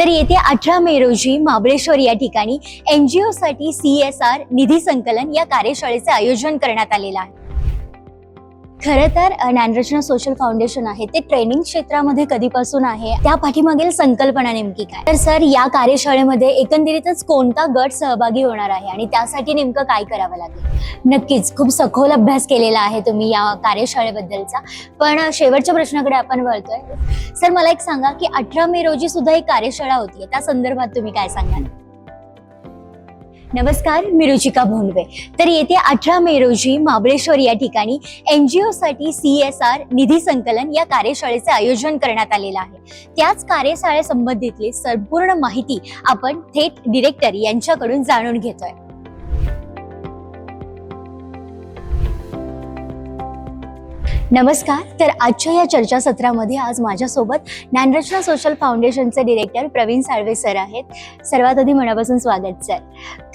तर येत्या अठरा मे रोजी महाबळेश्वर या ठिकाणी एन जी साठी सी एस आर निधी संकलन या कार्यशाळेचे आयोजन करण्यात आलेलं आहे. खरं तर ज्ञानरचना सोशल फाउंडेशन आहे. ते ट्रेनिंग क्षेत्रामध्ये कधीपासून आहे? त्या पाठीमागील संकल्पना नेमकी काय? तर सर या कार्यशाळेमध्ये एकंदरीतच कोणता गट सहभागी होणार आहे? आणि त्यासाठी नेमकं काय करावं लागेल? नक्कीच खूप सखोल अभ्यास केलेला आहे तुम्ही या कार्यशाळेबद्दलचा. पण शेवटच्या प्रश्नाकडे आपण वळतोय. सर मला एक सांगा की अठरा मे रोजी सुद्धा एक कार्यशाळा होती. त्या संदर्भात तुम्ही काय सांगाल? नमस्कार मी रुचिका भोंडवे. तर येत्या अठरा मे रोजी महाबळेश्वर या ठिकाणी एन जी ओसाठी सी एस आर निधी संकलन या कार्यशाळेचे आयोजन करण्यात आलेलं आहे. त्याच कार्यशाळेसंबंधितली संपूर्ण माहिती आपण थेट डिरेक्टर यांच्याकडून जाणून घेतोय. नमस्कार तर आजच्या या चर्चासत्रामध्ये आज माझ्यासोबत ज्ञानरचना सोशल फाउंडेशनचे डिरेक्टर प्रवीण साळवे सर आहेत. सर्वात आधी मनापासून स्वागत सर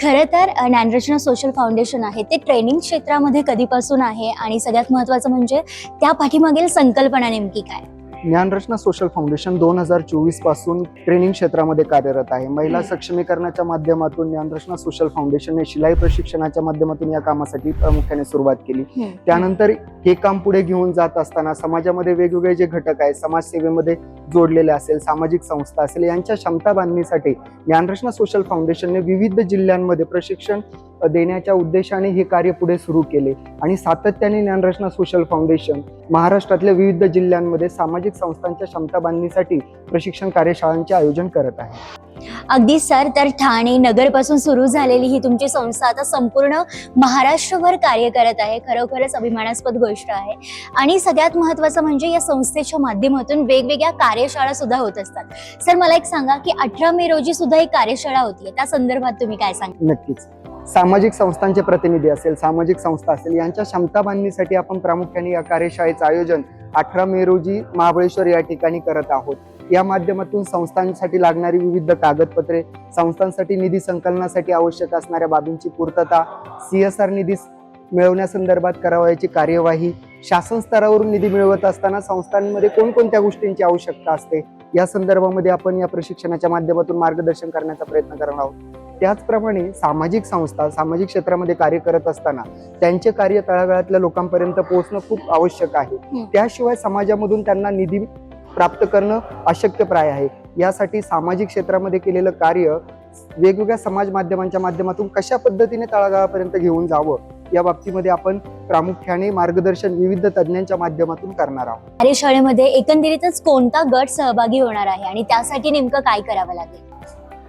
खरं तर ज्ञानरचना सोशल फाउंडेशन आहे ते ट्रेनिंग क्षेत्रामध्ये कधीपासून आहे आणि सगळ्यात महत्त्वाचं म्हणजे त्या पाठीमागील संकल्पना नेमकी काय? ज्ञानरचना सोशल फाउंडेशन दोन हजार चोवीसपासून ट्रेनिंग क्षेत्रामध्ये कार्यरत आहे. महिला. सक्षमीकरणाच्या माध्यमातून ज्ञानरचना सोशल फाउंडेशनने शिलाई प्रशिक्षणाच्या माध्यमातून या कामासाठी प्रामुख्याने सुरुवात केली. त्यानंतर हे काम पुढे घेऊन जात असताना समाजामध्ये वेगवेगळे जे घटक आहेत समाजसेवेमध्ये जोडलेले असेल सामाजिक संस्था असेल यांच्या क्षमता बांधणीसाठी ज्ञानरचना सोशल फाउंडेशनने विविध जिल्ह्यांमध्ये प्रशिक्षण देण्याच्या उद्देशाने हे कार्य पुढे सुरू केले आणि सातत्याने ज्ञानरचना सोशल फाउंडेशन महाराष्ट्रातल्या विविध जिल्ह्यांमध्ये सामाजिक संस्थांच्या क्षमता बांधणीसाठी प्रशिक्षण कार्यशाळांचे आयोजन करत आहे. अगदी सर तर ठाणे नगरपासून सुरू झालेली ही तुमची संस्था आता संपूर्ण महाराष्ट्रभर कार्य करत आहे. खरोखरच अभिमानास्पद गोष्ट आहे. आणि सगळ्यात महत्वाचं म्हणजे या संस्थेच्या माध्यमातून वेगवेगळ्या कार्यशाळा सुद्धा होत असतात. सर मला एक सांगा की अठरा मे रोजी सुद्धा एक कार्यशाळा होती. त्या संदर्भात तुम्ही काय सांगा नक्कीच. सामाजिक संस्थांचे प्रतिनिधी असेल सामाजिक संस्था असेल यांच्या क्षमता बांधणीसाठी आपण प्रामुख्याने या कार्यशाळेचं आयोजन अठरा मे रोजी महाबळेश्वर या ठिकाणी करत आहोत. या माध्यमातून संस्थांसाठी लागणारी विविध कागदपत्रे संस्थांसाठी निधी संकलनासाठी आवश्यक असणाऱ्या बाबींची पूर्तता सी एस आर निधी मिळवण्यासंदर्भात करावयाची कार्यवाही शासन स्तरावरून निधी मिळवत असताना संस्थांमध्ये कोणकोणत्या गोष्टींची आवश्यकता असते या संदर्भामध्ये आपण या प्रशिक्षणाच्या माध्यमातून मार्गदर्शन करण्याचा प्रयत्न करणार आहोत. त्याचप्रमाणे सामाजिक संस्था सामाजिक क्षेत्रामध्ये कार्य करत असताना त्यांचे कार्य तळागाळातल्या लोकांपर्यंत पोहोचणं खूप आवश्यक आहे. त्याशिवाय समाजामधून त्यांना निधी प्राप्त करणं अशक्यप्राय आहे. यासाठी सामाजिक क्षेत्रामध्ये केलेलं कार्य वेगवेगळ्या समाज माध्यमांच्या माध्यमातून कशा पद्धतीने तळागाळापर्यंत घेऊन जावं या बाबतीमध्ये आपण प्रामुख्याने मार्गदर्शन विविध तज्ज्ञांच्या माध्यमातून करणार आहोत. कार्यशाळेमध्ये एकंदरीतच कोणता गट सहभागी होणार आहे आणि त्यासाठी नेमकं काय करावं लागेल?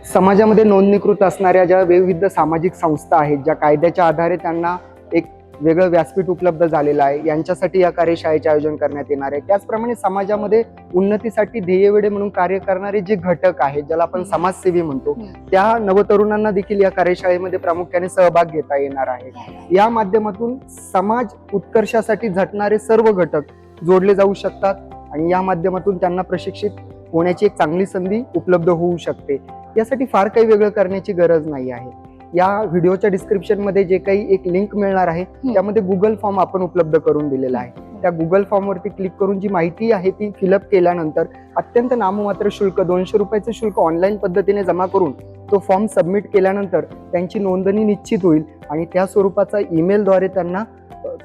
समाजामध्ये नोंदणीकृत असणाऱ्या ज्या विविध सामाजिक संस्था आहेत ज्या कायद्याच्या आधारे त्यांना एक वेगळं व्यासपीठ उपलब्ध झालेलं आहे यांच्यासाठी या कार्यशाळेचे आयोजन करण्यात येणार आहे त्याचप्रमाणे समाजामध्ये उन्नतीसाठी ध्येयवेडे म्हणून कार्य करणारे जे घटक आहेत ज्याला आपण. समाजसेवी म्हणतो. त्या नवतरुणांना देखील या कार्यशाळेमध्ये प्रामुख्याने सहभाग घेता येणार आहे या माध्यमातून समाज उत्कर्षासाठी झटणारे सर्व घटक जोडले जाऊ शकतात आणि या माध्यमातून त्यांना प्रशिक्षित होण्याची एक चांगली संधी उपलब्ध होऊ शकते यासाठी फार काही वेगळं करण्याची गरज नाही आहे. या व्हिडिओच्या डिस्क्रिप्शनमध्ये जे काही एक लिंक मिळणार आहे त्यामध्ये गुगल फॉर्म आपण उपलब्ध करून दिलेला आहे. त्या गुगल फॉर्मवरती क्लिक करून जी माहिती आहे ती फिलअप केल्यानंतर अत्यंत नाममात्र शुल्क दोनशे रुपयाचं शुल्क ऑनलाईन पद्धतीने जमा करून तो फॉर्म सबमिट केल्यानंतर त्यांची नोंदणी निश्चित होईल आणि त्या स्वरूपाचा ईमेलद्वारे त्यांना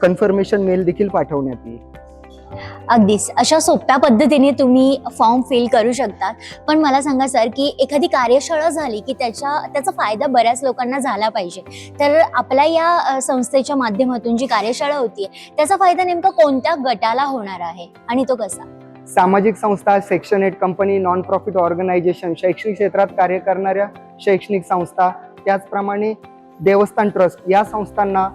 कन्फर्मेशन मेल देखील पाठवण्यात येईल. अगदीच. अशा सोप्या पद्धतीने तुम्ही फॉर्म फिल करू शकतात. पण मला सांगा सर की एखादी कार्यशाळा झाली की त्याच्या त्याचा फायदा बऱ्याच लोकांना झाला पाहिजे. तर आपल्या या संस्थेच्या माध्यमातून जी कार्यशाळा होती त्याचा फायदा नेमका कोणत्या गटाला होणार आहे? आणि तो कसा? सामाजिक संस्था section eight company non profit organisation शैक्षणिक क्षेत्रात कार्य करणाऱ्या शैक्षणिक संस्था त्याचप्रमाणे देवस्थान ट्रस्ट या संस्थांना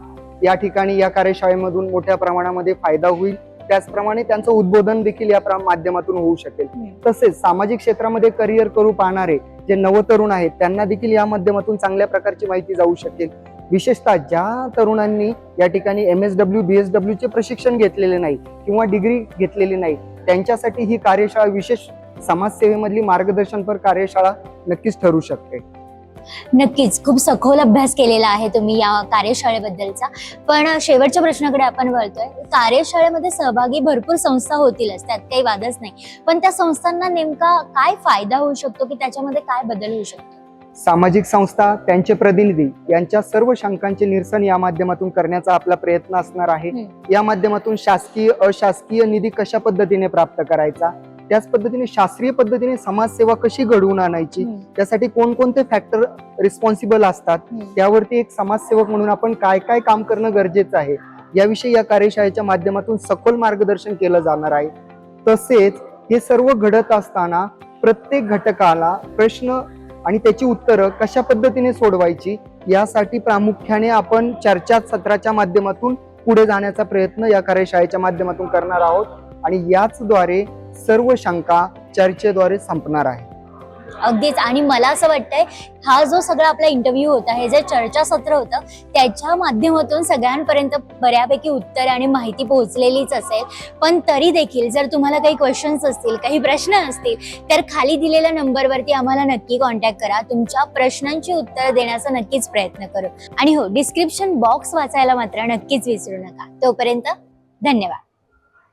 या ठिकाणी या कार्यशाळेमधून मोठ्या प्रमाणामध्ये फायदा होईल. त्याचप्रमाणे त्यांचं उद्बोधन देखील या माध्यमातून होऊ शकेल. तसेच सामाजिक क्षेत्रामध्ये करिअर करू पाहणारे जे नवतरुण आहेत त्यांना देखील या माध्यमातून चांगल्या प्रकारची माहिती जाऊ शकेल. विशेषतः ज्या तरुणांनी या ठिकाणी M S W B S W चे प्रशिक्षण घेतलेले नाही किंवा डिग्री घेतलेली नाही त्यांच्यासाठी ही कार्यशाळा विशेष समाजसेवेमधली मार्गदर्शनपर कार्यशाळा नक्कीच ठरू शकते. नक्कीच. खूप सखोल अभ्यास केलेला आहे तुम्ही या कार्यशाळेबद्दलचा. पण शेवटच्या प्रश्नाकडे आपण वळतोय. कार्यशाळेमध्ये सहभागी भरपूर संस्था होतीलच त्यात काही वादच नाही. पण त्या संस्थांना नेमका काय फायदा होऊ शकतो की त्याच्यामध्ये काय बदल होऊ शकतो? सामाजिक संस्था त्यांचे प्रतिनिधी यांच्या सर्व शंकांचे निरसन या माध्यमातून करण्याचा आपला प्रयत्न असणार आहे. या माध्यमातून शासकीय अशासकीय निधी कशा पद्धतीने प्राप्त करायचा? त्याच पद्धतीने शास्त्रीय पद्धतीने समाजसेवा कशी घडवून आणायची? त्यासाठी कोणकोणते फॅक्टर रिस्पॉन्सिबल असतात. त्यावरती एक समाजसेवक म्हणून आपण काय काय काम करणं गरजेचं आहे? याविषयी या कार्यशाळेच्या माध्यमातून सखोल मार्गदर्शन केलं जाणार आहे. तसेच हे सर्व घडत असताना प्रत्येक घटकाला प्रश्न आणि त्याची उत्तरं कशा पद्धतीने सोडवायची यासाठी प्रामुख्याने आपण चर्चा सत्राच्या माध्यमातून पुढे जाण्याचा प्रयत्न या कार्यशाळेच्या माध्यमातून करणार आहोत. आणि याचद्वारे सर्व शंका चर्चेद्वारे संपणार आहे. अगदीच. आणि मला असं वाटतंय हा जो सगळा आपला इंटरव्ह्यू होता हे जे चर्चासत्र होतं त्याच्या माध्यमातून सगळ्यांपर्यंत बऱ्यापैकी उत्तर आणि माहिती पोहोचलेलीच असेल. पण तरी देखील जर तुम्हाला काही क्वेश्चन्स असतील काही प्रश्न असतील तर खाली दिलेल्या नंबरवरती आम्हाला नक्की कॉन्टॅक्ट करा. तुमच्या प्रश्नांची उत्तरं देण्याचा नक्कीच प्रयत्न करू. आणि हो डिस्क्रिप्शन बॉक्स वाचायला मात्र नक्कीच विसरू नका. तोपर्यंत धन्यवाद.